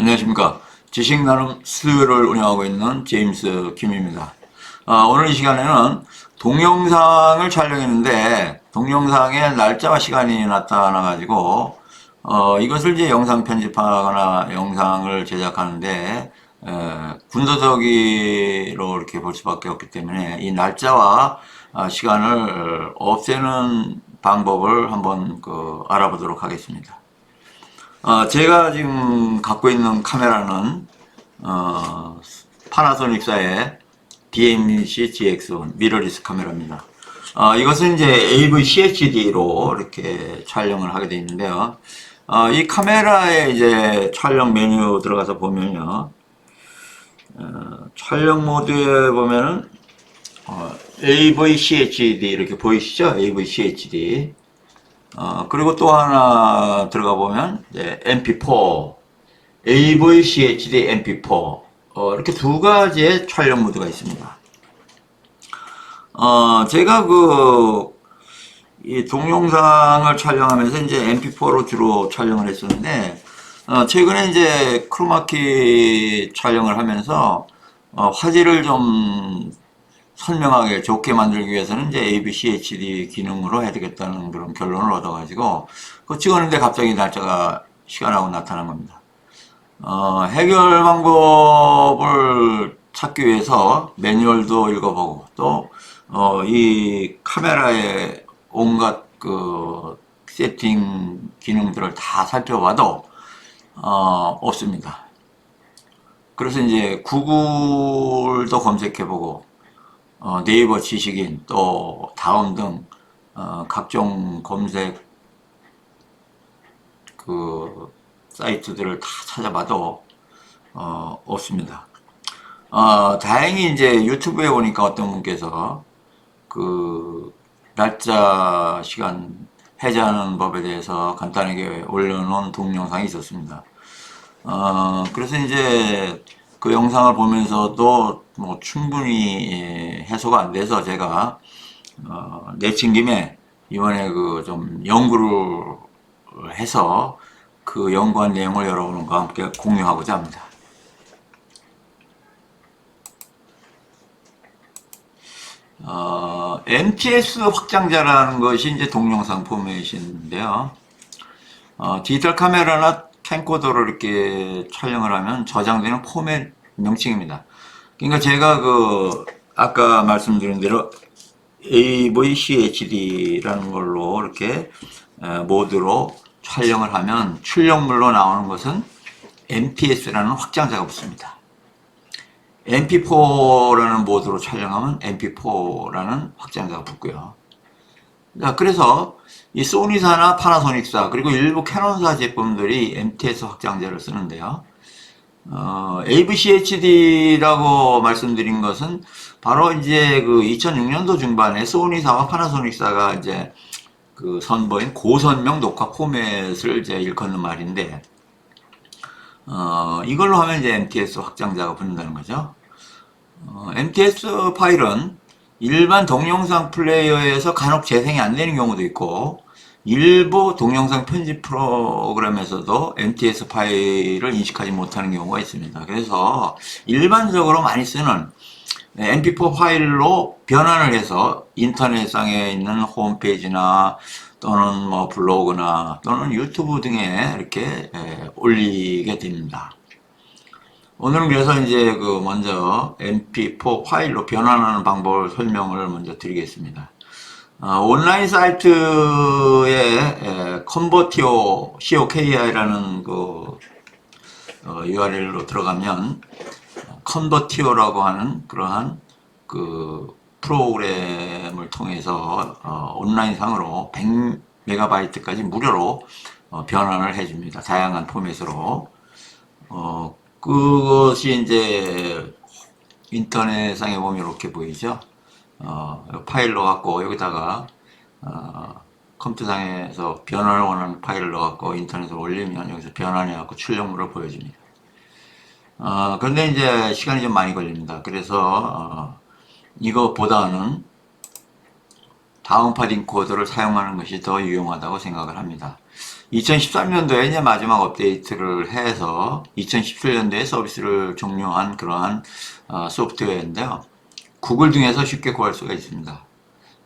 안녕하십니까. 지식 나눔 스튜디오를 운영하고 있는 제임스 김입니다. 아, 오늘 이 시간에는 동영상을 촬영했는데 동영상에 날짜와 시간이 나타나 가지고 어, 이것을 이제 영상 편집하거나 영상을 제작하는데 에, 군더더기로 이렇게 볼 수밖에 없기 때문에 이 날짜와 아, 시간을 없애는 방법을 한번 그 알아보도록 하겠습니다. 어, 제가 지금 갖고 있는 카메라는 어, 파나소닉사의 DMC GX1 미러리스 카메라입니다. 어, 이것은 이제 AV CHD로 이렇게 촬영을 하게 되어 있는데요. 어, 이 카메라에 이제 촬영 메뉴 들어가서 보면요. 어, 촬영 모드에 보면은 어, AV CHD 이렇게 보이시죠? AV CHD. 어, 그리고 또 하나 들어가 보면 이제 MP4, AV CHD MP4 어, 이렇게 두 가지의 촬영 모드가 있습니다. 어, 제가 그, 이 동영상을 촬영하면서 이제 MP4로 주로 촬영을 했었는데, 어, 최근에 이제 크로마키 촬영을 하면서, 어, 화질을 좀 선명하게 좋게 만들기 위해서는 이제 ABCHD 기능으로 해야 되겠다는 그런 결론을 얻어가지고, 그 찍었는데 갑자기 날짜가 시간하고 나타난 겁니다. 어, 해결 방법을 찾기 위해서 매뉴얼도 읽어보고 또, 어, 이 카메라의 온갖 그 세팅 기능들을 다 살펴봐도, 어, 없습니다. 그래서 이제 구글도 검색해보고, 어, 네이버 지식인 또 다음 등, 어, 각종 검색 그 사이트들을 다 찾아봐도 어, 없습니다. 어, 다행히 이제 유튜브에 오니까 어떤 분께서 그 날짜 시간 해제하는 법에 대해서 간단하게 올려놓은 동영상이 있었습니다. 어, 그래서 이제 그 영상을 보면서도 뭐 충분히 예, 해소가 안 돼서 제가 어, 내친 김에 이번에 그 좀 연구를 해서 그 연구한 내용을 여러분과 함께 공유하고자 합니다. 어, MTS 확장자라는 것이 이제 동영상 포맷인데요. 어, 디지털 카메라나 캠코더를 이렇게 촬영을 하면 저장되는 포맷 명칭입니다. 그러니까 제가 그 아까 말씀드린 대로 AVCHD라는 걸로 이렇게 에, 모드로 촬영을 하면 출력물로 나오는 것은 MPS라는 확장자가 붙습니다. MP4라는 모드로 촬영하면 MP4라는 확장자가 붙고요. 자, 그래서 이 소니사나 파나소닉사 그리고 일부 캐논사 제품들이 MTS 확장자를 쓰는데요. 어, AVCHD라고 말씀드린 것은 바로 이제 그 2006년도 중반에 소니사와 파나소닉사가 이제 그 선보인 고선명 녹화 포맷을 이제 일컫는 말인데, 어, 이걸로 하면 이제 MTS 확장자가 붙는다는 거죠. 어, MTS 파일은 일반 동영상 플레이어에서 간혹 재생이 안 되는 경우도 있고, 일부 동영상 편집 프로그램에서도 MTS 파일을 인식하지 못하는 경우가 있습니다. 그래서 일반적으로 많이 쓰는 MP4 파일로 변환을 해서 인터넷상에 있는 홈페이지나 또는 뭐 블로그나 또는 유튜브 등에 이렇게 올리게 됩니다. 오늘은 그래서 이제 그 먼저 MP4 파일로 변환하는 방법을 설명을 먼저 드리겠습니다. 어, 온라인 사이트에 컨버티오 COKI라는 그 어, URL로 들어가면 컨버티오라고 하는 그러한 그 프로그램을 통해서 어, 온라인 상으로 100메가바이트까지 무료로 어, 변환을 해줍니다. 다양한 포맷으로. 어, 그것이 이제 인터넷상에 보면 이렇게 보이죠. 어, 파일로 갖고 여기다가 어, 컴퓨터상에서 변환을 원하는 파일을 넣어갖고 인터넷에 올리면 여기서 변환해갖고 출력물을 보여줍니다. 어, 그런데 이제 시간이 좀 많이 걸립니다. 그래서 어, 이것보다는 다운파딩 코드를 사용하는 것이 더 유용하다고 생각을 합니다. 2013년도에 이제 마지막 업데이트를 해서 2017년도에 서비스를 종료한 그러한 어, 소프트웨어인데요. 구글 등에서 쉽게 구할 수가 있습니다.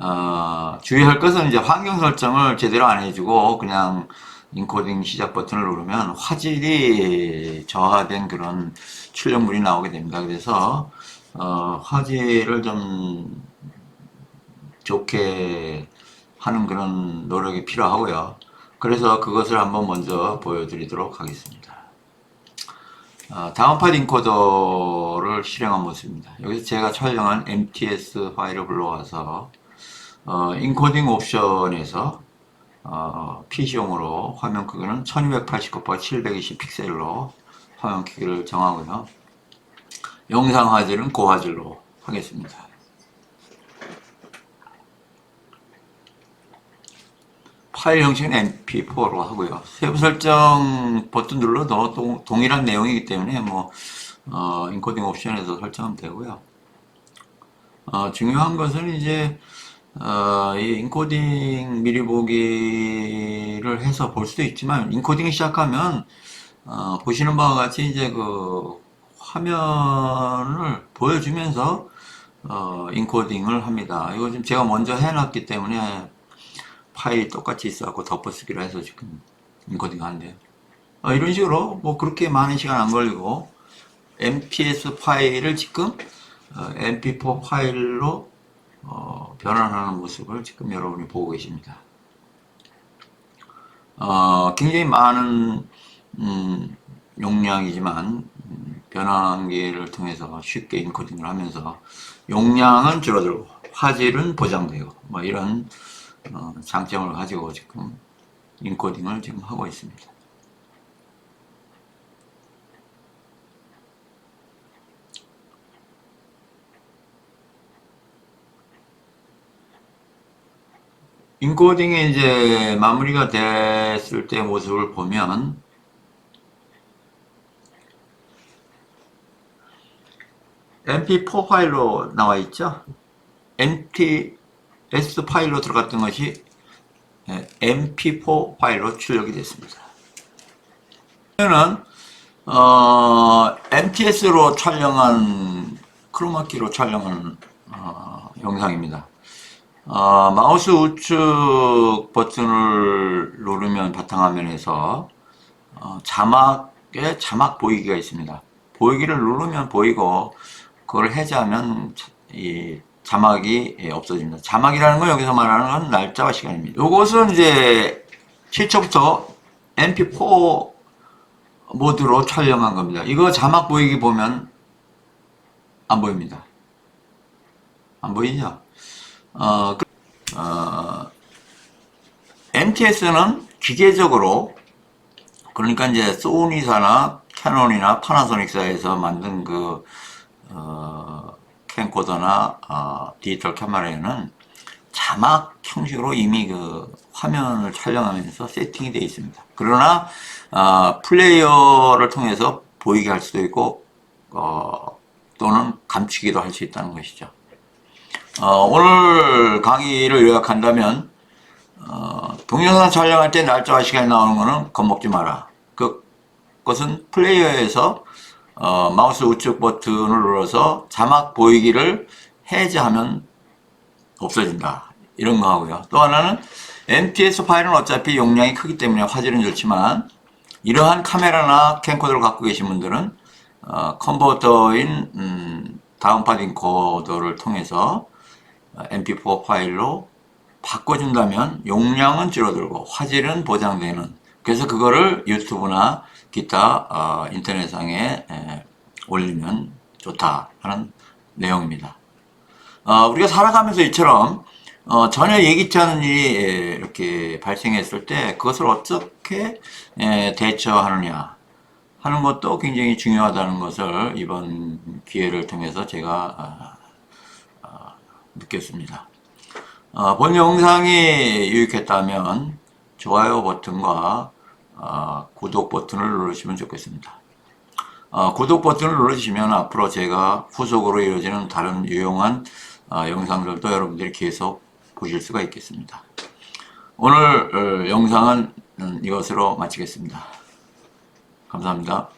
어, 주의할 것은 이제 환경 설정을 제대로 안 해주고 그냥 인코딩 시작 버튼을 누르면 화질이 저하된 그런 출력물이 나오게 됩니다. 그래서 어, 화질을 좀 좋게 하는 그런 노력이 필요하고요. 그래서 그것을 한번 먼저 보여드리도록 하겠습니다. 어, 다운팟 인코더를 실행한 모습입니다. 여기서 제가 촬영한 MTS 파일을 불러와서 어, 인코딩 옵션에서 어, PC용으로 화면 크기는 1280x 720 픽셀로 화면 크기를 정하고요. 영상 화질은 고화질로 하겠습니다. 파일 형식은 MP4로 하고요. 세부 설정 버튼 눌러도 동, 동일한 내용이기 때문에 뭐 어, 인코딩 옵션에서 설정하면 되고요. 어, 중요한 것은 이제 어, 이 인코딩 미리 보기를 해서 볼 수도 있지만 인코딩이 시작하면 어, 보시는 바와 같이 이제 그 화면을 보여주면서 어, 인코딩을 합니다. 이거 지금 제가 먼저 해놨기 때문에 파일이 똑같이 있어갖고 덮어쓰기로 해서 지금 인코딩 하는데요. 어, 이런 식으로 뭐 그렇게 많은 시간 안 걸리고 MPS 파일을 지금 어, MP4 파일로 어, 변환하는 모습을 지금 여러분이 보고 계십니다. 어, 굉장히 많은 음, 용량이지만 음, 변환기를 통해서 쉽게 인코딩을 하면서 용량은 줄어들고 화질은 보장되고 뭐 이런 어, 장점을 가지고 지금 인코딩을 지금 하고 있습니다. 인코딩이 이제 마무리가 됐을 때 모습을 보면 mp4 파일로 나와 있죠. Mts 파일로 들어갔던 것이 예, mp4 파일로 출력이 됐습니다. 이거는 어, MTS로 촬영한 크로마키로 촬영한 어, 영상입니다. 어, 마우스 우측 버튼을 누르면 바탕화면에서 어, 자막에 자막 보이기가 있습니다. 보이기를 누르면 보이고 그걸 해제하면 자- 이 자막이 예, 없어집니다. 자막이라는 건 여기서 말하는 건 날짜와 시간입니다. 이것은 이제 실초부터 MP4 모드로 촬영한 겁니다. 이거 자막 보이기 보면 안 보입니다. 안 보이죠? 어, 그- 어, MTS는 기계적으로 그러니까 이제 소니사나 캐논이나 파나소닉사에서 만든 그 어, 캠코더나 어, 디지털 카메라에는 자막 형식으로 이미 그 화면을 촬영하면서 세팅이 되어 있습니다. 그러나 어, 플레이어를 통해서 보이게 할 수도 있고 어, 또는 감추기도 할 수 있다는 것이죠. 어, 오늘 강의를 요약한다면 어, 동영상 촬영할 때 날짜와 시간이 나오는 거는 겁먹지 마라. 그, 그것은 플레이어에서 어, 마우스 우측 버튼을 눌러서 자막 보이기를 해제하면 없어진다. 이런 거 하고요. 또 하나는 MTS 파일은 어차피 용량이 크기 때문에 화질은 좋지만 이러한 카메라나 캠코더를 갖고 계신 분들은 어, 컨버터인 음, 다운팟 인코더를 통해서 어, MP4 파일로 바꿔준다면 용량은 줄어들고 화질은 보장되는 그래서 그거를 유튜브나 기타 어, 인터넷상에 에, 올리면 좋다 하는 내용입니다. 어, 우리가 살아가면서 이처럼 어, 전혀 예기치 않은 일이 에, 이렇게 발생했을 때 그것을 어떻게 에, 대처하느냐 하는 것도 굉장히 중요하다는 것을 이번 기회를 통해서 제가 어, 어, 느꼈습니다. 어, 본 영상이 유익했다면 좋아요 버튼과 어, 구독 버튼을 누르시면 좋겠습니다. 어, 구독 버튼을 눌러주시면 앞으로 제가 후속으로 이루어지는 다른 유용한 어, 영상들도 여러분들이 계속 보실 수가 있겠습니다. 오늘 어, 영상은 이것으로 마치겠습니다. 감사합니다.